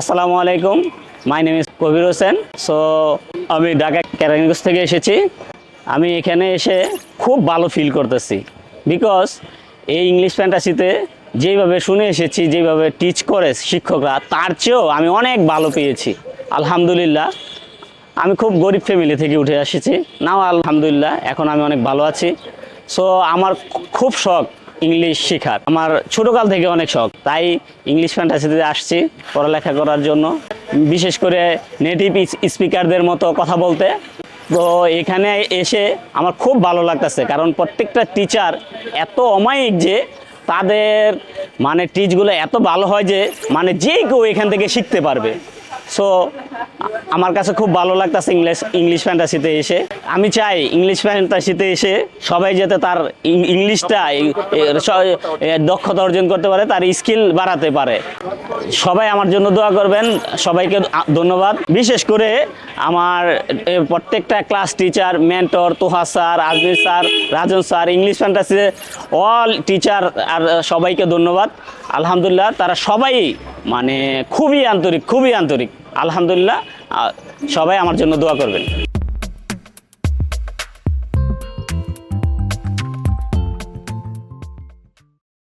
আসসালামু আলাইকুম। My name is Kabir Hossain. So আমি ঢাকা কেরানীগঞ্জ থেকে এসেছি। আমি এখানে এসে খুব ভালো ফিল করতেছি। বিকজ এই ইংলিশ ফ্যান্টাসিতে যেইভাবে শুনে এসেছি যেইভাবে টিচ করে শিক্ষকরা, তার চেয়েও আমি অনেক ভালো পেয়েছি। আলহামদুলিল্লাহ, আমি খুব গরিব ফ্যামিলি থেকে উঠে এসেছি নাও আলহামদুলিল্লাহ, এখন আমি অনেক ভালো আছি। সো আমার খুব শখ ইংলিশ শেখার। আমার ছোটোকাল থেকে অনেক শখ, তাই ইংলিশ ফ্যান্টাসিতে আসছি পড়ালেখা করার জন্য। বিশেষ করে নেটিভ স্পিকারদের মতো কথা বলতে। তো এখানে এসে আমার খুব ভালো লাগতেছে, কারণ প্রত্যেকটা টিচার এত অমায়িক যে তাদের মানে টিচগুলো এত ভালো হয় যে মানে যে কেউ এখান থেকে শিখতে পারবে। সো আমার কাছে খুব ভালো লাগতেছে ইংলিশ ইংলিশ ফ্যান্টাসিতে এসে। আমি চাই ইংলিশ ফ্যান্টাসিতে এসে সবাই যাতে তার ইংলিশটা দক্ষতা অর্জন করতে পারে, তার স্কিল বাড়াতে পারে। সবাই আমার জন্য দোয়া করবেন, সবাইকে ধন্যবাদ। বিশেষ করে আমার প্রত্যেকটা class teacher mentor Toha sir, Ajmir sir, Rajan sir English ফ্যান্টাসিতে all teacher আর সবাইকে ধন্যবাদ। আলহামদুলিল্লাহ, তারা সবাই মানে খুবই আন্তরিক খুবই আন্তরিক। আলহামদুলিল্লাহ সবাই আমার জন্য দোয়া করবেন।